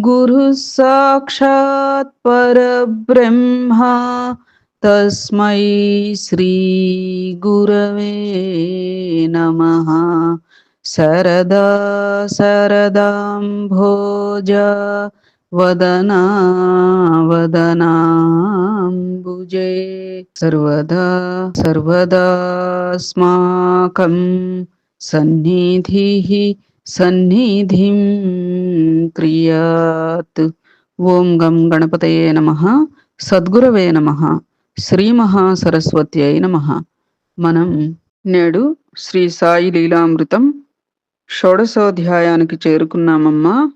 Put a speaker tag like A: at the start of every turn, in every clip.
A: गुरुः साक्षात् परब्रह्मा तस्मै श्रीगुरवे नमः। सरदा सरदाम्भोज वदना वदनाम्बुजे। सर्वदा सर्वदास्माकं सन्निधिः సన్నిధిం క్రియాత్. ఓం గం గణపతయే నమ. సద్గురవే నమ. శ్రీ మహాసరస్వత్యై నమ. మనం నేడు శ్రీ సాయి లీలామృతం షోడశోధ్యాయానికి చేరుకున్నామమ్మా.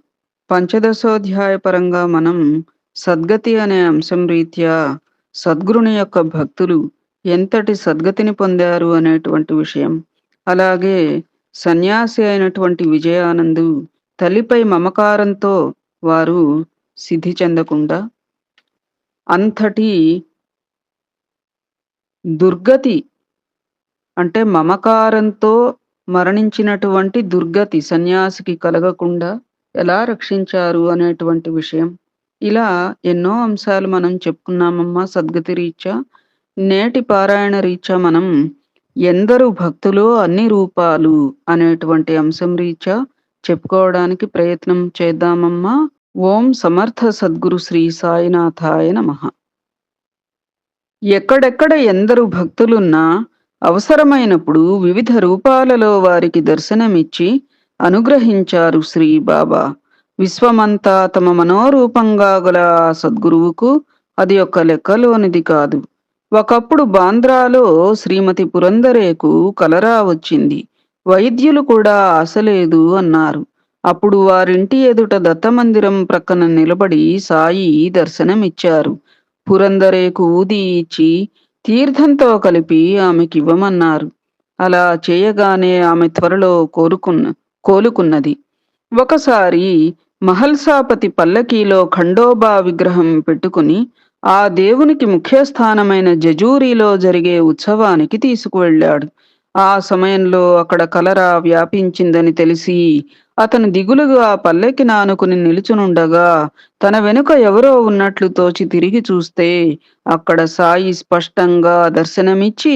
A: పంచదశోధ్యాయ పరంగా మనం సద్గతి అనే అంశం రీత్యా సద్గురుని యొక్క భక్తులు ఎంతటి సద్గతిని పొందారు అనేటువంటి విషయం. అలాగే సన్యాసి అయినటువంటి విజయానందు తల్లిపై మమకారంతో వారు సిద్ధి చెందకుండా అంతటి దుర్గతి అంటే మమకారంతో మరణించినటువంటి దుర్గతి సన్యాసికి కలగకుండా ఎలా రక్షించారు అనేటువంటి విషయం. ఇలా ఎన్నో అంశాలు మనం చెప్పుకున్నామమ్మా సద్గతి రీత్యా నేటి పారాయణ రీత్యా మనం ఎందరు భక్తులు అన్ని రూపాలు అనేటువంటి అంశం రీత్యా చెప్పుకోవడానికి ప్రయత్నం చేద్దామమ్మా. ఓం సమర్థ సద్గురు శ్రీ సాయినాథాయ నమ. ఎక్కడెక్కడ ఎందరు భక్తులున్నా అవసరమైనప్పుడు వివిధ రూపాలలో వారికి దర్శనమిచ్చి అనుగ్రహించారు శ్రీ బాబా. విశ్వమంతా తమ మనోరూపంగా గల సద్గురువుకు అది ఒక లెక్కలోనిది కాదు. ఒకప్పుడు బాంద్రాలో శ్రీమతి పురందరేకు కలరా వచ్చింది. వైద్యులు కూడా ఆశలేదు అన్నారు. అప్పుడు వారింటి ఎదుట దత్తమందిరం ప్రక్కన నిలబడి సాయి దర్శనమిచ్చారు. పురందరేకు ఊది ఇచ్చి తీర్థంతో కలిపి ఆమెకివ్వమన్నారు. అలా చేయగానే ఆమె త్వరలో కోరుకున్న కోలుకున్నది. ఒకసారి మహల్సాపతి పల్లకీలో ఖండోబా విగ్రహం పెట్టుకుని ఆ దేవునికి ముఖ్యస్థానమైన జజూరిలో జరిగే ఉత్సవానికి తీసుకువెళ్ళాడు. ఆ సమయంలో అక్కడ కలరా వ్యాపించిందని తెలిసి అతను దిగులుగా పల్లెకి నానుకుని నిలుచునుండగా తన వెనుక ఎవరో ఉన్నట్లు తోచి తిరిగి చూస్తే అక్కడ సాయి స్పష్టంగా దర్శనమిచ్చి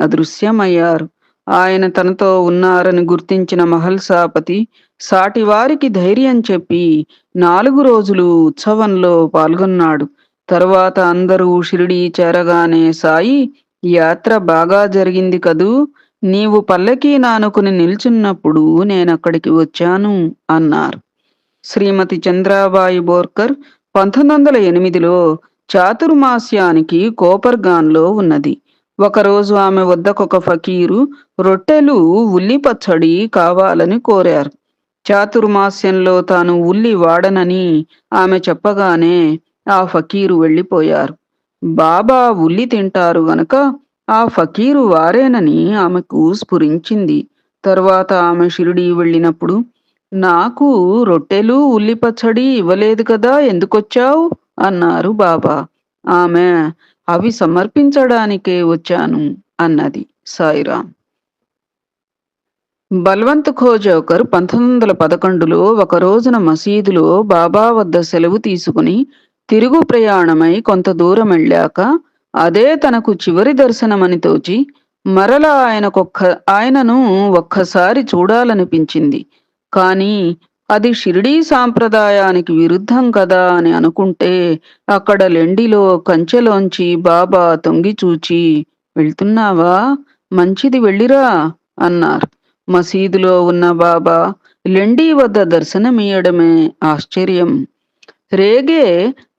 A: అదృశ్యమయ్యారు. ఆయన తనతో ఉన్నారని గుర్తించిన మహల్సాపతి సాటివారికి ధైర్యం చెప్పి నాలుగు రోజులు ఉత్సవంలో పాల్గొన్నాడు. తర్వాత అందరూ షిరిడి చేరగానే సాయి యాత్ర బాగా జరిగింది కదూ నీవు పల్లకి నానుకుని నిల్చున్నప్పుడు నేనక్కడికి వచ్చాను అన్నారు. శ్రీమతి చంద్రాబాయి బోర్కర్ పంతొమ్మిది వందల ఎనిమిదిలో చాతుర్మాస్యానికి కోపర్గాన్లో ఉన్నది. ఒకరోజు ఆమె వద్దకొక ఫకీరు రొట్టెలు ఉల్లి పచ్చడి కావాలని కోరారు. చాతుర్మాస్యంలో తాను ఉల్లి వాడనని ఆమె చెప్పగానే ఆ ఫకీరు వెళ్ళిపోయారు. బాబా ఉల్లి తింటారు గనక ఆ ఫకీరు వారేనని ఆమెకు స్ఫురించింది. తర్వాత ఆమె షిరిడి వెళ్ళినప్పుడు నాకు రొట్టెలు ఉల్లి పచ్చడి ఇవ్వలేదు కదా ఎందుకొచ్చావు? అన్నారు బాబా. ఆమె అవి సమర్పించడానికే వచ్చాను అన్నది సాయిరాం. బల్వంత్ ఖోజోకర్ పంతొమ్మిది వందల పదకొండులో ఒక రోజున మసీదులో బాబా వద్ద సెలవు తీసుకుని తిరుగు ప్రయాణమై కొంత దూరం వెళ్ళాక అదే తనకు చివరి దర్శనమని తోచి మరలా ఆయనకొక్క ఆయనను ఒక్కసారి చూడాలనిపించింది. కానీ అది షిరిడీ సాంప్రదాయానికి విరుద్ధం కదా అని అనుకుంటే అక్కడ లెండిలో కంచెలోంచి బాబా తొంగి చూచి వెళ్తున్నావా? మంచిది వెళ్ళిరా అన్నారు. మసీదులో ఉన్న బాబా లెండి వద్ద దర్శనమీయడమే ఆశ్చర్యం. రేగే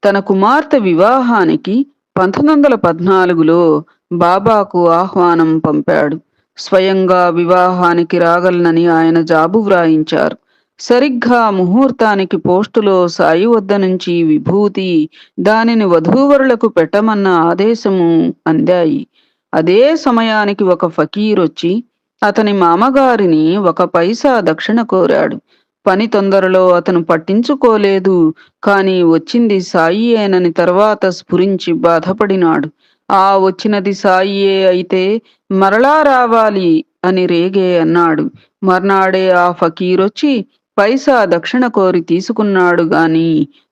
A: తన కుమార్తె వివాహానికి పంతొమ్మిది వందల పద్నాలుగులో బాబాకు ఆహ్వానం పంపాడు. స్వయంగా వివాహానికి రాగలనని ఆయన జాబు వ్రాయించారు. సరిగ్గా ముహూర్తానికి పోస్టులో సాయి వద్ద నుంచి విభూతి దానిని వధూవరులకు పెట్టమన్న ఆదేశము అందాయి. అదే సమయానికి ఒక ఫకీరొచ్చి అతని మామగారిని ఒక పైసా దక్షిణ కోరాడు. పని తొందరలో అతను పట్టించుకోలేదు. కాని వచ్చింది సాయియేనని తర్వాత స్ఫురించి బాధపడినాడు. ఆ వచ్చినది సాయియే అయితే మరలా రావాలి అని రేగే అన్నాడు. మర్నాడే ఆ ఫకీరొచ్చి పైసా దక్షిణ కోరి తీసుకున్నాడు గాని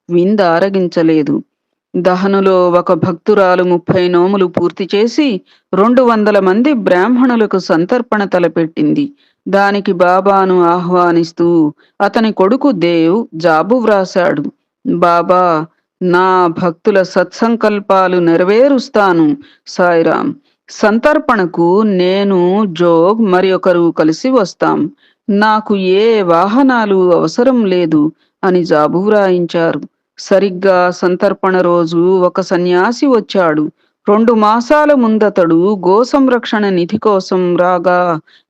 A: విందారగించలేదు దహనులో ఒక భక్తురాలు ముప్పై నోములు పూర్తి చేసి రెండు వందల మంది బ్రాహ్మణులకు సంతర్పణ తలపెట్టింది. దానికి బాబాను ఆహ్వానిస్తూ అతని కొడుకు దేవ్ జాబు వ్రాశాడు. బాబా నా భక్తుల సత్సంకల్పాలు నెరవేరుస్తాను సాయిరాం. సంతర్పణకు నేను జోగ్ మరి ఒకరు కలిసి వస్తాం. నాకు ఏ వాహనాలు అవసరం లేదు అని జాబు వ్రాయించారు. సరిగ్గా సంతర్పణ రోజు ఒక సన్యాసి వచ్చాడు. రెండు మాసాల ముందతడు గోసంరక్షణ నిధి కోసం రాగా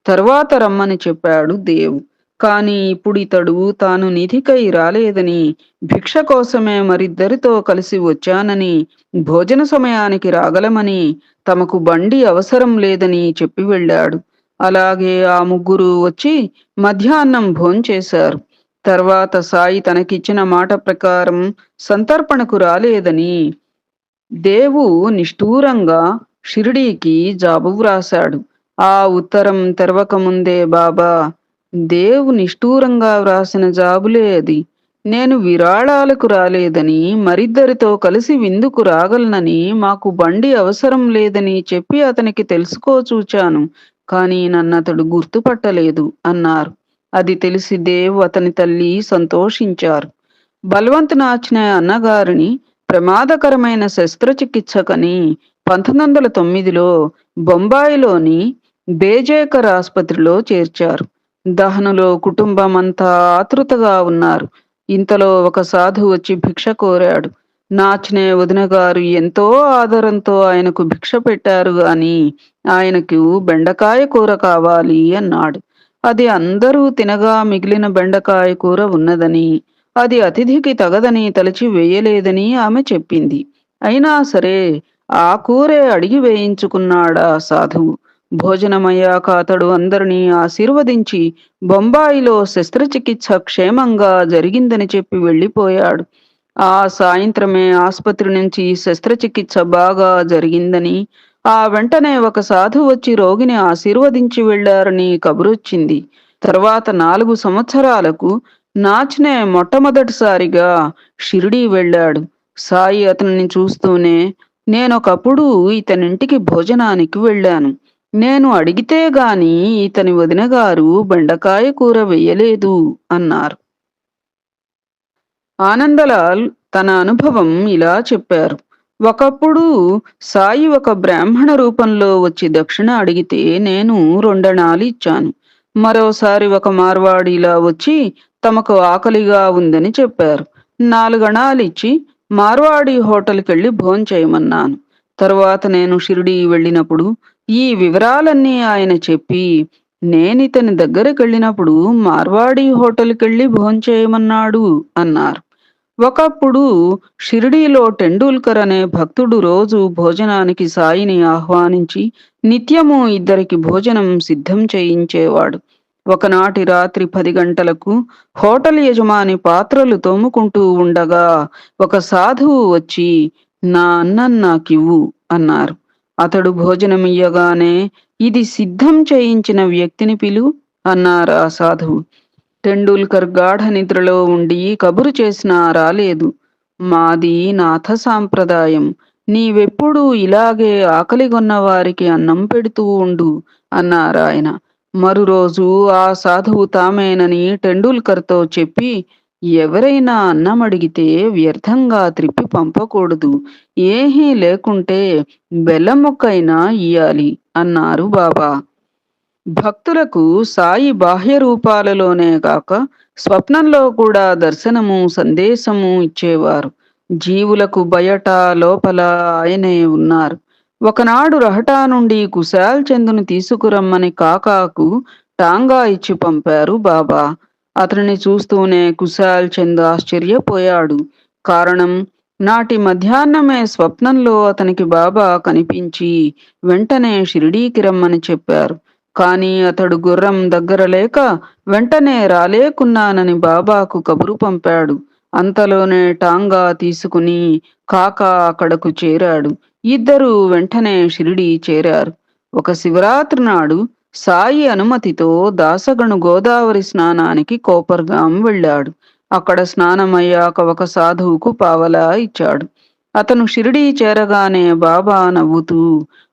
A: తర్వాత రమ్మని చెప్పాడు దేవు కాని ఇప్పుడు ఇతడు తాను నిధికై రాలేదని భిక్ష కోసమే మరిద్దరితో కలిసి వచ్చానని భోజన సమయానికి రాగలమని తమకు బండి అవసరం లేదని చెప్పి వెళ్ళాడు. అలాగే ఆ ముగ్గురు వచ్చి మధ్యాహ్నం భోంచేశారు. తర్వాత సాయి తనకిచ్చిన మాట ప్రకారం సంతర్పణకు రాలేదని దేవు నిష్ఠూరంగా షిరిడీకి జాబు వ్రాశాడు ఆ ఉత్తరం తెరవకముందే బాబా దేవు నిష్ఠూరంగా వ్రాసిన జాబులే అది. నేను విరాళాలకు రాలేదని మరిద్దరితో కలిసి విందుకు రాగలనని మాకు బండి అవసరం లేదని చెప్పి అతనికి తెలుసుకోచూచాను కానీ నన్నతడు గుర్తుపట్టలేదు అన్నారు. అది తెలిసి దేవ్ అతని తల్లి సంతోషించారు. బలవంత్ నాచిన అన్నగారిని ప్రమాదకరమైన శస్త్రచికిత్సకని పంతొమ్మిది వందల తొమ్మిదిలో బొంబాయిలోని బేజేకర్ ఆసుపత్రిలో చేర్చారు. దహనులో కుటుంబం అంతా ఆతృతగా ఉన్నారు. ఇంతలో ఒక సాధు వచ్చి భిక్ష కోరాడు. నాచనే వదిన గారు ఎంతో ఆదరంతో ఆయనకు భిక్ష పెట్టారు గాని ఆయనకు బెండకాయ కూర కావాలి అన్నాడు. అది అందరూ తినగా మిగిలిన బెండకాయ కూర ఉన్నదని అది అతిథికి తగదని తలచి వేయలేదని ఆమె చెప్పింది. అయినా సరే ఆ కూరే అడిగి వేయించుకున్నాడా సాధువు భోజనమయ్యాక అతడు అందరినీ ఆశీర్వదించి బొంబాయిలో శస్త్రచికిత్స క్షేమంగా జరిగిందని చెప్పి వెళ్ళిపోయాడు. ఆ సాయంత్రమే ఆసుపత్రి నుంచి శస్త్రచికిత్స బాగా జరిగిందని ఆ వెంటనే ఒక సాధు వచ్చి రోగిని ఆశీర్వదించి వెళ్ళారని కబురొచ్చింది. తర్వాత నాలుగు సంవత్సరాలకు నాచ్నే మొట్టమొదటిసారిగా షిరిడీ వెళ్ళాడు. సాయి అతనిని చూస్తూనే నేనొకప్పుడు ఇతనింటికి భోజనానికి వెళ్ళాను. నేను అడిగితే గాని ఇతని వదిన గారు బెండకాయ కూర వెయ్యలేదు అన్నారు. ఆనందలాల్ తన అనుభవం ఇలా చెప్పారు. ఒకప్పుడు సాయి ఒక బ్రాహ్మణ రూపంలో వచ్చి దక్షిణ అడిగితే నేను రెండణాలు ఇచ్చాను. మరోసారి ఒక మార్వాడిలా వచ్చి తమకు ఆకలిగా ఉందని చెప్పారు. నాలుగణాలిచ్చి మార్వాడి హోటల్కెళ్ళి భోంచేయమన్నాను తరువాత నేను షిరిడి వెళ్ళినప్పుడు ఈ వివరాలన్నీ ఆయన చెప్పి నేనితని దగ్గరికి వెళ్ళినప్పుడు మార్వాడి హోటల్కెళ్ళి భోంచేయమన్నాడు అన్నారు. ఒకప్పుడు షిరిడీలో టెండూల్కర్ అనే భక్తుడు రోజు భోజనానికి సాయిని ఆహ్వానించి నిత్యము ఇద్దరికి భోజనం సిద్ధం చేయించేవాడు. ఒకనాటి రాత్రి పది గంటలకు హోటల్ యజమాని పాత్రలు తోముకుంటూ ఉండగా ఒక సాధువు వచ్చి నా అన్నం నాకివ్వు అన్నారు. అతడు భోజనమియ్యగానే ఇది సిద్ధం చేయించిన వ్యక్తిని పిలు అన్నారు ఆ సాధువు. టెండూల్కర్ గాఢ నిద్రలో ఉండి కబురు చేసినా రాలేదు. మాది నాథ సాంప్రదాయం. నీవెప్పుడూ ఇలాగే ఆకలిగొన్న వారికి అన్నం పెడుతూ ఉండు అన్నారాయన ఆయన. మరురోజు ఆ సాధువు తామేనని టెండూల్కర్తో చెప్పి ఎవరైనా అన్నం అడిగితే వ్యర్థంగా త్రిప్పి పంపకూడదు. ఏహీ లేకుంటే బెల్లముక్కైనా ఇయ్యాలి అన్నారు బాబా. భక్తులకు సాయి బాహ్య రూపాలలోనే కాక స్వప్నంలో కూడా దర్శనము సందేశము ఇచ్చేవారు. జీవులకు బయట లోపల ఆయనే ఉన్నారు. ఒకనాడు రహటా నుండి కుశాల్ చందును తీసుకురమ్మని కాకాకు టాంగా ఇచ్చి పంపారు బాబా. అతనిని చూస్తూనే కుశాల్ చంద్ ఆశ్చర్యపోయాడు. కారణం నాటి మధ్యాహ్నమే స్వప్నంలో అతనికి బాబా కనిపించి వెంటనే షిరిడీకి రమ్మని చెప్పారు. కానీ అతడు గుర్రం దగ్గర లేక వెంటనే రాలేకున్నానని బాబాకు కబురు పంపాడు. అంతలోనే టాంగా తీసుకుని కాకా అక్కడకు చేరాడు. ఇద్దరూ వెంటనే షిరిడి చేరారు. ఒక శివరాత్రి నాడు సాయి అనుమతితో దాసగను గోదావరి స్నానానికి కోపర్గాం వెళ్ళాడు. అక్కడ స్నానమయ్యాక ఒక సాధువుకు పావలా ఇచ్చాడు. అతను షిరిడీ చేరగానే బాబా నవ్వుతూ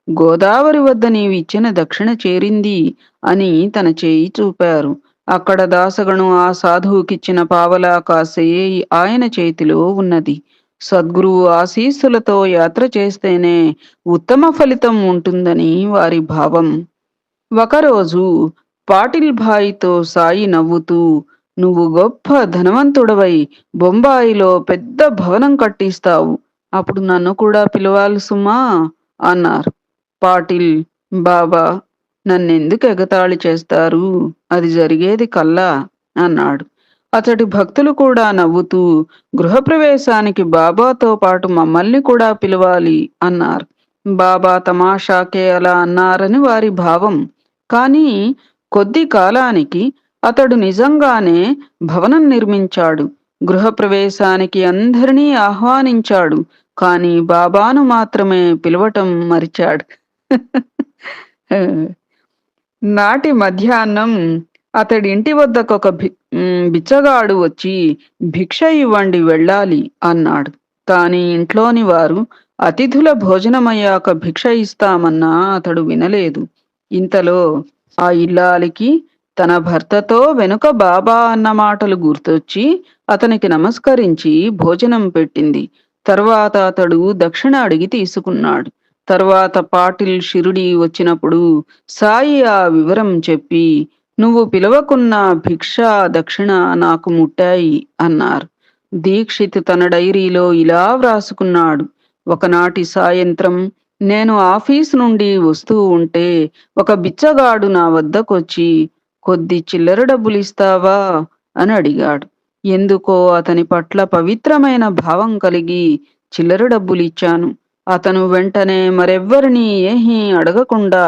A: గోదావరి వద్ద నీవిచ్చిన దక్షిణ చేరింది అని తన చేయి చూపారు. అక్కడ దాసగను ఆ సాధువుకిచ్చిన పావలా కాసే ఆయన చేతిలో ఉన్నది. సద్గురువు ఆశీస్సులతో యాత్ర చేస్తేనే ఉత్తమ ఫలితం ఉంటుందని వారి భావం. ఒకరోజు పాటిల్ భాయితో సాయి నవ్వుతూ నువ్వు గొప్ప ధనవంతుడవై బొంబాయిలో పెద్ద భవనం కట్టిస్తావు. అప్పుడు నన్ను కూడా పిలవాలి సుమా అన్నారు. పాటిల్ బాబా నన్నెందుకు ఎగతాళి చేస్తారు? అది జరిగేది కల్లా అన్నాడు. అతడి భక్తులు కూడా నవ్వుతూ గృహప్రవేశానికి బాబాతో పాటు మమ్మల్ని కూడా పిలవాలి అన్నారు. బాబా తమాషాకే అలా అన్నారని వారి భావం. కానీ కొద్ది కాలానికి అతడు నిజంగానే భవనం నిర్మించాడు. గృహప్రవేశానికి అందరినీ ఆహ్వానించాడు. కానీ బాబాను మాత్రమే పిలవటం మరిచాడు. నాటి మధ్యాహ్నం అతడి ఇంటి వద్దకు ఒక బిచ్చగాడు వచ్చి భిక్ష ఇవ్వండి వెళ్ళాలి అన్నాడు. కాని ఇంట్లోని వారు అతిథుల భోజనమయ్యాక భిక్ష ఇస్తామన్నా అతడు వినలేదు. ఇంతలో ఆ ఇల్లాలికి తన భర్తతో వెనుక బాబా అన్న మాటలు గుర్తొచ్చి అతనికి నమస్కరించి భోజనం పెట్టింది. తర్వాత అతడు దక్షిణ అడిగి తీసుకున్నాడు. తర్వాత పాటిల్ షిరుడి వచ్చినప్పుడు సాయి ఆ వివరం చెప్పి నువ్వు పిలవకున్న భిక్ష దక్షిణ నాకు ముట్టాయి అన్నారు. దీక్షిత్ తన డైరీలో ఇలా వ్రాసుకున్నాడు. ఒకనాటి సాయంత్రం నేను ఆఫీస్ నుండి వస్తూ ఉంటే ఒక బిచ్చగాడు నా వద్దకొచ్చి కొద్ది చిల్లర డబ్బులు ఇస్తావా? అని అడిగాడు. ఎందుకో అతని పట్ల పవిత్రమైన భావం కలిగి చిల్లర డబ్బులిచ్చాను అతను వెంటనే మరెవ్వరినీ ఏహీ అడగకుండా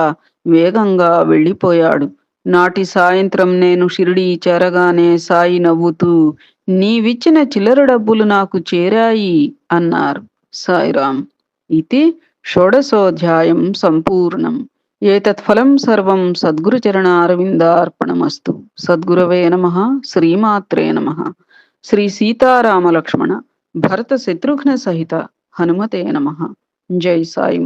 A: వేగంగా వెళ్ళిపోయాడు. నాటి సాయంత్రం నేను షిరిడి చేరగానే సాయి నవ్వుతూ నీవిచ్చిన చిల్లర డబ్బులు నాకు చేరాయి అన్నారు సాయిరాం ఇది షోడశోధ్యాయం సంపూర్ణం. ఏతత్ఫలం సర్వం సద్గురుచరణ అరవిందార్పణమస్తు. సద్గురవే నమ శ్రీమాత్రే నమ. శ్రీ సీతారామ లక్ష్మణ భరత శత్రుఘ్న సహిత హనుమతే నమ. జై సాయి